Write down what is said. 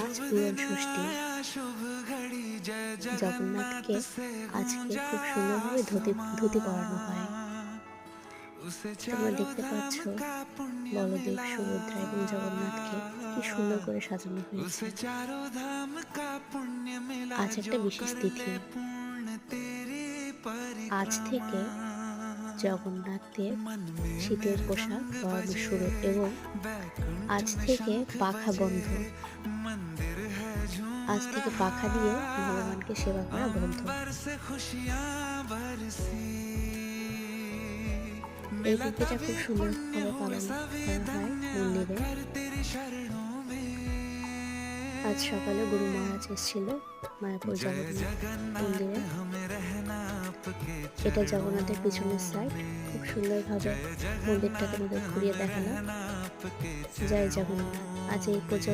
আজ পূরণ ষষ্ঠী, জগন্নাথকে আজকে খুব সুন্দরভাবে ধুতি ধুতি পরানো হয়। তোমরা দেখতে পাচ্ছ বলদেব, সুভদ্রা এবং জগন্নাথকে কি সুন্দর করে সাজানো হয়েছে। আজ একটা বিশেষ তিথি। আজ থেকে জগন্নাথের শীতের পোশাক পরানো শুরু এবং আজ থেকে পাখা বন্ধ। আজ থেকে পাখা দিয়ে ভগবানকে সেবা করা বন্ধ। এই তিথিটা খুব সুন্দরভাবে পালন আজ সকালে গুরু মহারাজ এসেছিল মায়াপুর জগন্নাথ মন্দিরে। এটা জগন্নাথের পিছনের সাইড খুব সুন্দরভাবে মন্দিরটাকে আমাদের ঘুরিয়ে দেখালাম। জয় জগন্নাথ। আজ এই পর্যন্ত।